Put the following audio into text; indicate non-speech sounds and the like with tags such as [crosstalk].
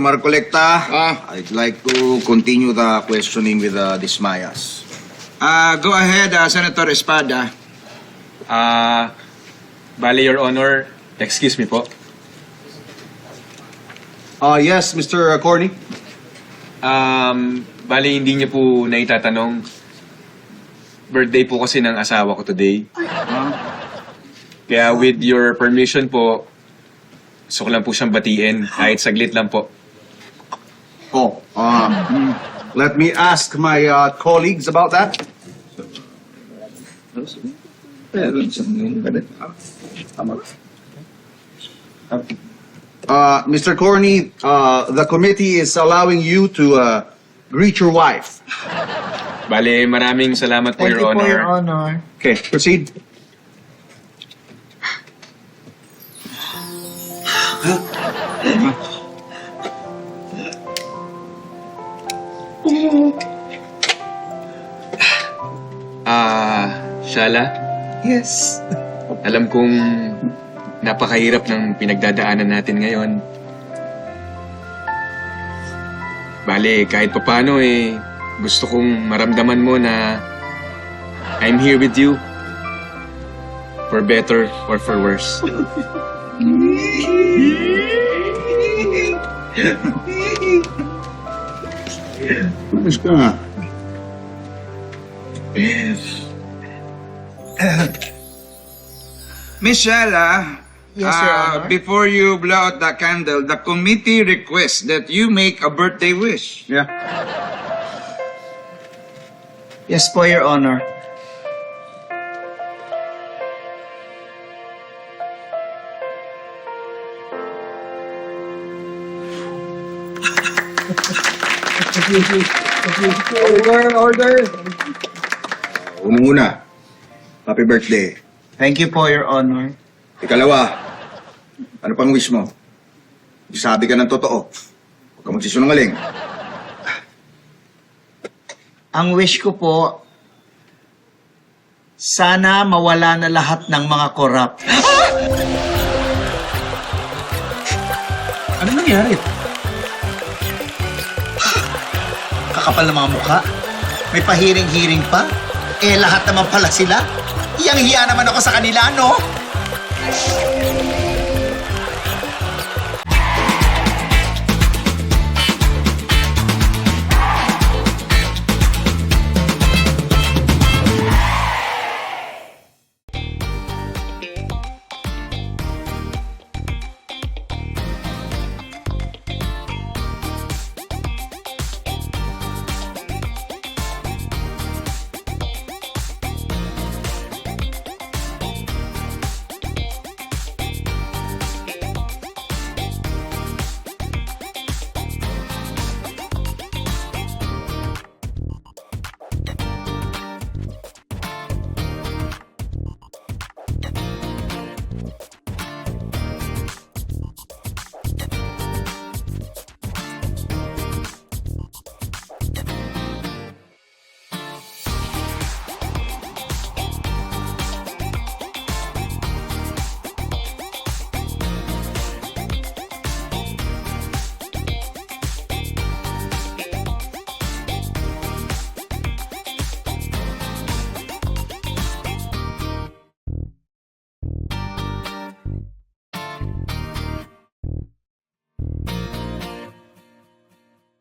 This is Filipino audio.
Marcolecta, Ah. I'd like to continue the questioning with uh, Dismayas. Uh, go ahead, uh, Senator Espada. Ah, bali, Your Honor, excuse me po. Uh, yes, Mr. Corney. Um, bali, hindi niyo po naitatanong. Birthday po kasi ng asawa ko today. Kaya with your permission po, gusto ko lang po siyang batiin. Kahit saglit lang po. Oh, uh, mm, let me ask my uh, colleagues about that. Uh, Mr. Corney, uh, the committee is allowing you to uh, greet your wife. Bali, maraming salamat po, Your Honor. Honor. Okay, proceed. Ah, Shala, Yes. alam kong napakahirap ng pinagdadaanan natin ngayon. Bale, kahit papano eh, gusto kong maramdaman mo na I'm here with you. For better or for worse. [laughs] Mas ka nga. Michelle, Yes, Your uh, Honor. before you blow out the candle, the committee requests that you make a birthday wish. Yeah. Yes po, Your Honor. Unang-una, happy birthday. Thank you po, Your Honor. Ikalawa, ano pang wish mo? Sabi ka ng totoo. Huwag ka magsisunungaling. Ang wish ko po, sana mawala na lahat ng mga korap. Ano nangyari? Kakapal ng mga mukha. May pahiring-hiring pa. Eh, lahat naman pala sila. Iyang hiya naman ako sa kanila, no?